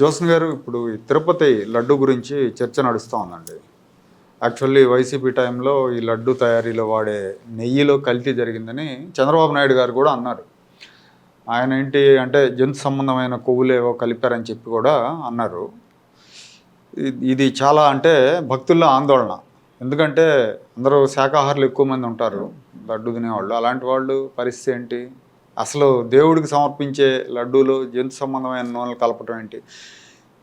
Jason గారు ఇప్పుడు ఈ తిరుపతి లడ్డు గురించి చర్చ నడుస్తూ ఉందండి. యాక్చువల్లీ వైసీపీ టైంలో ఈ లడ్డు తయారీలో వాడే నెయ్యిలో కల్తీ జరిగిందని చంద్రబాబు నాయుడు గారు కూడా అన్నారు. ఆయన ఏంటి అంటే జంతు సంబంధమైన కొవ్వులేవో కలిపారని చెప్పి కూడా అన్నారు. ఇది చాలా అంటే భక్తుల్లో ఆందోళన. ఎందుకంటే అందరూ శాకాహారులు ఎక్కువ మంది ఉంటారు లడ్డు తినేవాళ్ళు. అలాంటి వాళ్ళు పరిస్థితి ఏంటి? అసలు దేవుడికి సమర్పించే లడ్డూలు జంతు సంబంధమైన నూనెలు కలపటం ఏంటి?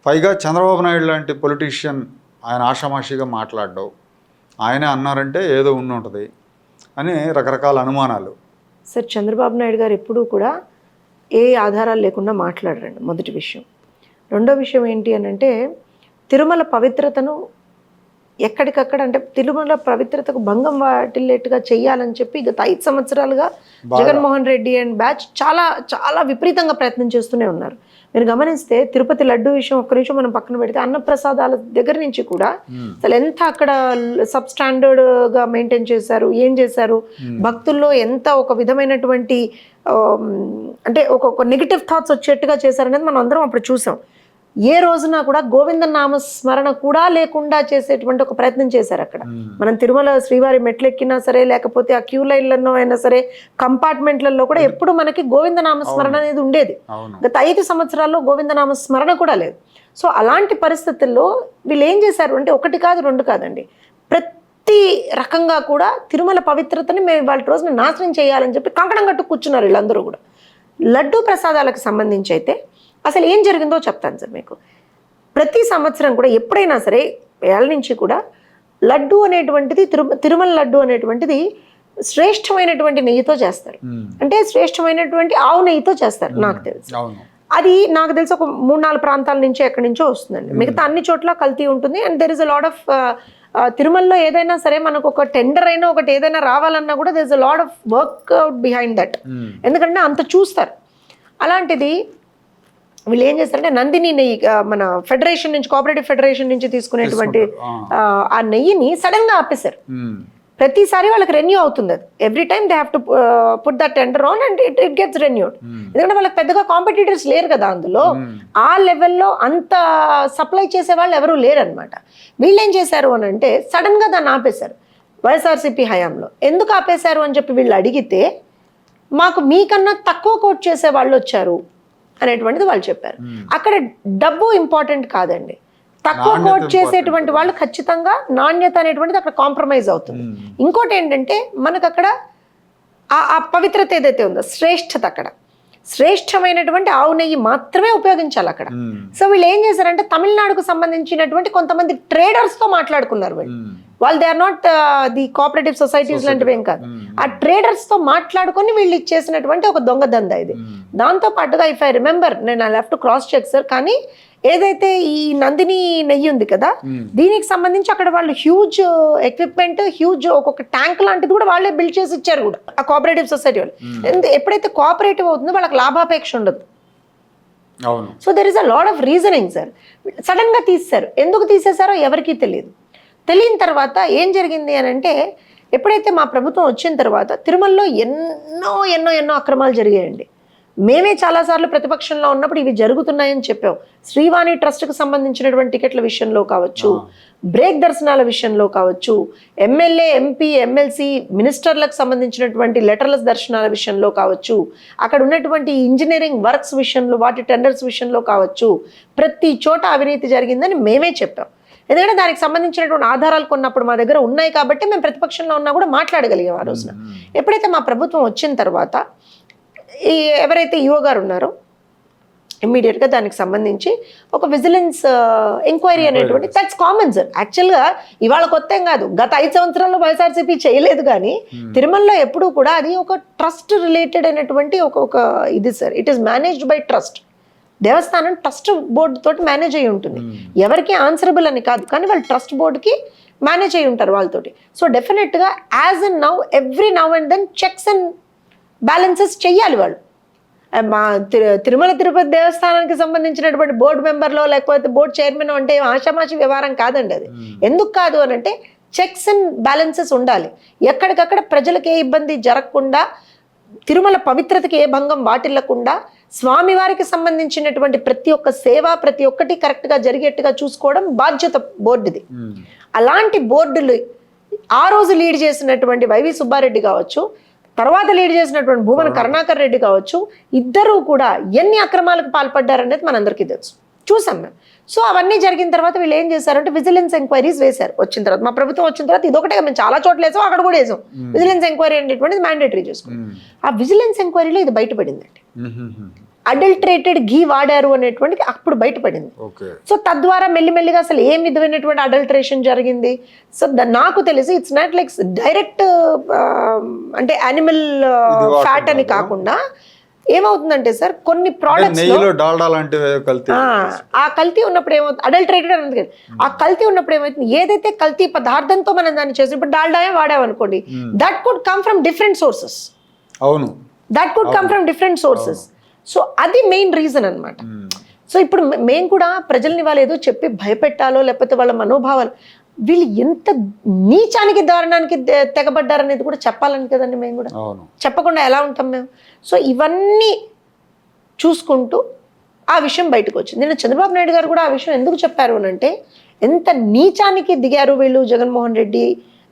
పైగా చంద్రబాబు నాయుడు లాంటి పొలిటీషియన్ ఆయన ఆషామాషిగా మాట్లాడడం. ఆయనే అన్నారంటే ఏదో ఉండి ఉంటుంది అని రకరకాల అనుమానాలు. సార్ చంద్రబాబు నాయుడు గారు ఎప్పుడూ కూడా ఏ ఆధారాలు లేకుండా మాట్లాడరండి మొదటి విషయం. రెండో విషయం ఏంటి అని అంటే తిరుమల పవిత్రతను ఎక్కడికక్కడ అంటే తిరుమల పవిత్రతకు భంగం వాటిల్లేట్టుగా చెయ్యాలని చెప్పి గత ఐదు సంవత్సరాలుగా జగన్మోహన్ రెడ్డి అండ్ బ్యాచ్ చాలా చాలా విపరీతంగా ప్రయత్నం చేస్తూనే ఉన్నారు. మీరు గమనిస్తే తిరుపతి లడ్డు విషయం ఒక్క నిమిషం మనం పక్కన పెడితే అన్నప్రసాదాల దగ్గర నుంచి కూడా అసలు ఎంత అక్కడ సబ్ స్టాండర్డ్గా మెయింటైన్ చేశారు ఏం చేశారు భక్తుల్లో ఎంత ఒక విధమైనటువంటి అంటే ఒక నెగిటివ్ థాట్స్ వచ్చేట్టుగా చేశారనేది మనం అందరం అప్పుడు చూసాం. ఏ రోజున కూడా గోవింద నామ స్మరణ కూడా లేకుండా చేసేటువంటి ఒక ప్రయత్నం చేశారు అక్కడ. మనం తిరుమల శ్రీవారి మెట్లెక్కినా సరే లేకపోతే ఆ క్యూ లైన్లలో అయినా సరే కంపార్ట్మెంట్లలో కూడా ఎప్పుడు మనకి గోవింద నామ స్మరణ అనేది ఉండేది. గత ఐదు సంవత్సరాల్లో గోవిందనామ స్మరణ కూడా లేదు. సో అలాంటి పరిస్థితుల్లో వీళ్ళు ఏం చేశారు అంటే ఒకటి కాదు రెండు కాదండి. ప్రతి రకంగా కూడా తిరుమల పవిత్రతని మేము వాళ్ళ రోజున నాశనం చేయాలని చెప్పి కంకణం కట్టు కూర్చున్నారు వీళ్ళందరూ కూడా. లడ్డూ ప్రసాదాలకు సంబంధించి అయితే అసలు ఏం జరిగిందో చెప్తాను సార్ మీకు. ప్రతి సంవత్సరం కూడా ఎప్పుడైనా సరే ఏళ్ళ నుంచి కూడా లడ్డు అనేటువంటిది తిరు తిరుమల లడ్డు అనేటువంటిది శ్రేష్టమైనటువంటి నెయ్యితో చేస్తారు. అంటే శ్రేష్టమైనటువంటి ఆవు నెయ్యితో చేస్తారు నాకు తెలుసు. అది నాకు తెలిసి ఒక మూడు నాలుగు ప్రాంతాల నుంచి ఎక్కడి నుంచో వస్తుందండి. మిగతా అన్ని చోట్ల కల్తీ ఉంటుంది. And there is a lot of తిరుమలలో ఏదైనా సరే మనకు ఒక టెండర్ అయినా ఒకటి ఏదైనా రావాలన్నా కూడా there is a lot of work out behind that ఎందుకంటే అంత చూస్తారు. అలాంటిది వీళ్ళు ఏం చేస్తారంటే నందిని నెయ్యి మన ఫెడరేషన్ నుంచి కోఆపరేటివ్ ఫెడరేషన్ నుంచి తీసుకునేటువంటి ఆ, నెయ్యిని సడన్గా ఆపేశారు. ప్రతిసారి వాళ్ళకి రెన్యూ అవుతుంది అది. Every time they have to put that tender on and it it gets renewed ఎందుకంటే వాళ్ళకి పెద్దగా కాంపిటీటర్స్ లేరు కదా అందులో. ఆ లెవెల్లో అంత సప్లై చేసే వాళ్ళు ఎవరూ లేరనమాట వీళ్ళు ఏం చేశారు అని అంటే సడన్గా దాన్ని ఆపేశారు. వైఎస్ఆర్సీపీ హయాంలో. ఎందుకు ఆపేశారు అని చెప్పి వీళ్ళు అడిగితే మాకు మీకన్నా తక్కువ కోట్ చేసే వాళ్ళు వచ్చారు. అనేటువంటిది వాళ్ళు చెప్పారు. అక్కడ డబ్బు ఇంపార్టెంట్ కాదండి. తక్కువ కోట్ చేసేటువంటి వాళ్ళు ఖచ్చితంగా నాణ్యత అనేటువంటిది అక్కడ కాంప్రమైజ్ అవుతుంది. ఇంకోటి ఏంటంటే మనకు అక్కడ ఆ- పవిత్రత ఏదైతే ఉందో శ్రేష్టత అక్కడ. శ్రేష్టమైనటువంటి ఆవు నెయ్యి మాత్రమే ఉపయోగించాలి అక్కడ. సో వీళ్ళు ఏం చేశారంటే తమిళనాడుకు సంబంధించినటువంటి కొంతమంది traders తో మాట్లాడుకున్నారు వీళ్ళు. వాళ్ళు they are not the cooperative societies లాంటివి ఏం కాదు. ఉమ్, ఆ traders తో మాట్లాడుకొని వీళ్ళు ఇచ్చేసినటువంటి ఒక దొంగ దంద ఇది. ఉమ్, దాంతో పాటుగా ఇఫ్ ఐ రిమెంబర్ నేను I to cross check sir కానీ ఏదైతే ఈ నందిని నెయ్యి ఉంది కదా ఉమ్, దీనికి సంబంధించి అక్కడ వాళ్ళు హ్యూజ్ ఎక్విప్మెంట్ హ్యూజ్ ఒక్కొక్క ట్యాంక్ లాంటిది కూడా వాళ్ళే బిల్డ్ చేసి ఇచ్చారు కూడా. ఆ కోఆపరేటివ్ సొసైటీ వాళ్ళు. ఎప్పుడైతే కోఆపరేటివ్ అవుతుందో వాళ్ళకి లాభాపేక్ష ఉండదు. So there is a lot of reasoning sir సడన్గా తీసేశారు. ఎందుకు తీసేశారో ఎవరికీ తెలియదు. తెలియని తర్వాత ఏం జరిగింది అని అంటే ఎప్పుడైతే మా ప్రభుత్వం వచ్చిన తర్వాత తిరుమలలో ఎన్నో ఎన్నో ఎన్నో అక్రమాలు జరిగాయండి. మేమే చాలాసార్లు ప్రతిపక్షంలో ఉన్నప్పుడు ఇవి జరుగుతున్నాయని చెప్పాం. శ్రీవాణి ట్రస్ట్కి సంబంధించినటువంటి టికెట్ల విషయంలో కావచ్చు బ్రేక్ దర్శనాల విషయంలో కావచ్చు ఎమ్మెల్యే ఎంపీ ఎమ్మెల్సీ మినిస్టర్లకు సంబంధించినటువంటి లెటర్లెస్ దర్శనాల విషయంలో కావచ్చు అక్కడ ఉన్నటువంటి ఇంజనీరింగ్ వర్క్స్ విషయంలో వాటి టెండర్స్ విషయంలో కావచ్చు ప్రతి చోట అవినీతి జరిగిందని మేమే చెప్పాం. ఎందుకంటే దానికి సంబంధించినటువంటి ఆధారాలు కొన్నప్పుడు మా దగ్గర ఉన్నాయి కాబట్టి మేము ప్రతిపక్షంలో ఉన్నా కూడా మాట్లాడగలిగాం ఆ రోజున. ఎప్పుడైతే మా ప్రభుత్వం వచ్చిన తర్వాత ఈ ఎవరైతే ఈఓ గారు ఉన్నారో ఇమ్మీడియట్గా దానికి సంబంధించి ఒక విజిలెన్స్ ఎంక్వైరీ అనేటువంటి దట్స్ కామన్ సార్ యాక్చువల్గా ఇవాళ కొత్త ఏం కాదు. గత ఐదు సంవత్సరాల్లో వైఎస్ఆర్సీపీ చేయలేదు కానీ తిరుమలలో ఎప్పుడూ కూడా అది ఒక ట్రస్ట్ రిలేటెడ్ అయినటువంటి ఒక ఒక ఇది sir it is managed by trust Devasthanam trust board తోటి మేనేజ్ అయి ఉంటుంది. ఎవరికి ఆన్సరబుల్ అని కాదు కానీ వాళ్ళు ట్రస్ట్ బోర్డుకి మేనేజ్ అయి ఉంటారు వాళ్ళతోటి. సో డెఫినెట్గా as and now every now and then checks and balances చెయ్యాలి వాళ్ళు. మా తిరు- తిరుమల తిరుపతి దేవస్థానానికి సంబంధించినటువంటి బోర్డు మెంబర్లో లేకపోతే బోర్డు చైర్మన్ అంటే ఆషామాషి వ్యవహారం కాదండి అది. ఎందుకు కాదు అని అంటే చెక్స్ అండ్ బ్యాలెన్సెస్ ఉండాలి. ఎక్కడికక్కడ ప్రజలకు ఏ ఇబ్బంది జరగకుండా తిరుమల పవిత్రతకి ఏ భంగం వాటిల్లకుండా స్వామివారికి సంబంధించినటువంటి ప్రతి ఒక్క సేవ ప్రతి ఒక్కటి కరెక్ట్గా జరిగేట్టుగా చూసుకోవడం బాధ్యత బోర్డుది. అలాంటి బోర్డులు ఆ రోజు లీడ్ చేసినటువంటి వైవి సుబ్బారెడ్డి కావచ్చు తర్వాత లీడ్ చేసినటువంటి భూమన కరుణాకర్ రెడ్డి కావచ్చు ఇద్దరూ కూడా ఎన్ని అక్రమాలకు పాల్పడ్డారనేది మనందరికీ తెలుసు. చూసాం మేము. సో అవన్నీ జరిగిన తర్వాత వీళ్ళు ఏం చేశారంటే విజిలెన్స్ ఎంక్వైరీస్ వేశారు. వచ్చిన తర్వాత మా ప్రభుత్వం వచ్చిన తర్వాత ఇదొకటే మేము చాలా చోట్ల వేసాం అక్కడ కూడా వేసాం. విజిలెన్స్ ఎంక్వైరీ అనేటువంటిది మ్యాండేటరీ చేసుకున్నాం. ఆ విజిలెన్స్ ఎంక్వైరీలో ఇది బయటపడిందండి. అడల్ట్రేటెడ్ ఘీ వాడారు అనేటువంటిది అప్పుడు బయటపడింది. సో తద్వారా మెల్లిమెల్లిగా అసలు ఏం విధమైనటువంటి అడల్టరేషన్ జరిగింది? సో నాకు తెలిసి ఇట్స్ నాట్ లైక్ డైరెక్ట్ అంటే యానిమల్ వాడటం ఫ్యాట్ అని. కాకుండా ఏమవుతుందంటే సార్ కొన్ని ప్రోడక్ట్స్ డాల్డా ఆ కల్తీ ఉన్నప్పుడు ఏమవుతుంది అడల్టరేటెడ్ అనేది. ఆ కల్తీ ఉన్నప్పుడు ఏమవుతుంది? ఏదైతే కల్తీ పదార్థంతో మనం దాన్ని చేసి ఇప్పుడు డాల్డాయే వాడామనుకోండి. That could come from different sources అవును. That could come from different sources so అది మెయిన్ రీజన్ అన్నమాట. ఉమ్, సో ఇప్పుడు మేము కూడా ప్రజల్ని వాళ్ళు ఏదో చెప్పి భయపెట్టాలో లేకపోతే వాళ్ళ మనోభావాలు వీళ్ళు ఎంత నీచానికి దారుణానికి తెగబడ్డారనేది కూడా చెప్పాలని కదండి మేము కూడా. చెప్పకుండా ఎలా ఉంటాం మేము? సో ఇవన్నీ చూసుకుంటూ ఆ విషయం బయటకు వచ్చింది. నిన్న చంద్రబాబు నాయుడు గారు కూడా ఆ విషయం ఎందుకు చెప్పారు అని అంటే ఎంత నీచానికి దిగారు వీళ్ళు జగన్మోహన్ రెడ్డి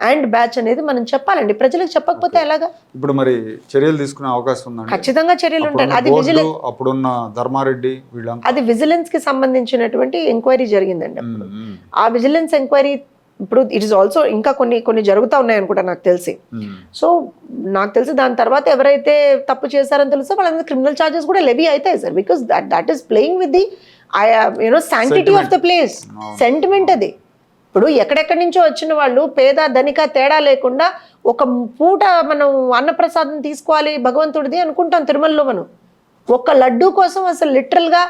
అండ్ బ్యాచ్ అనేది మనం చెప్పాలండి. ప్రజలకు చెప్పకపోతే ఎలాగా? ఇప్పుడు మరి చర్యలు తీసుకునే అవకాశం ఉందండి. ఖచ్చితంగా చర్యలు ఉంటాయి. అది విజిలెన్స్ అప్పుడున్న ధర్మారెడ్డి వీళ్ళంతా. అది విజిలెన్స్కి సంబంధించినటువంటి ఎంక్వైరీ జరిగిందండి ఆ విజిలెన్స్ ఎంక్వైరీ ఇప్పుడు ఇట్ ఇస్ ఆల్సో ఇంకా కొన్ని కొన్ని జరుగుతూ ఉన్నాయి అనుకుంటా నాకు తెలిసి. సో నాకు తెలిసి దాని తర్వాత ఎవరైతే తప్పు చేశారని తెలుసో వాళ్ళ మీద క్రిమినల్ ఛార్జెస్ కూడా లెవీ అవుతాయి sir because that that is playing with the you know sanctity of the place. Sentiment అది. ఇప్పుడు ఎక్కడెక్కడి నుంచో వచ్చిన వాళ్ళు పేద ధనిక తేడా లేకుండా ఒక పూట మనం అన్నప్రసాదం తీసుకోవాలి భగవంతుడిది అనుకుంటాం తిరుమలలో మనం. ఒక్క లడ్డు కోసం అసలు లిటరల్గా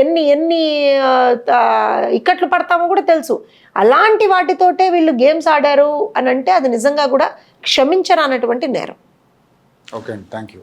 ఎన్ని ఎన్ని ఇక్కట్లు పడతామో కూడా తెలుసు. అలాంటి వాటితోటే వీళ్ళు గేమ్స్ ఆడారు అని అంటే అది నిజంగా కూడా క్షమించరానటువంటి నేరం. Okay thank you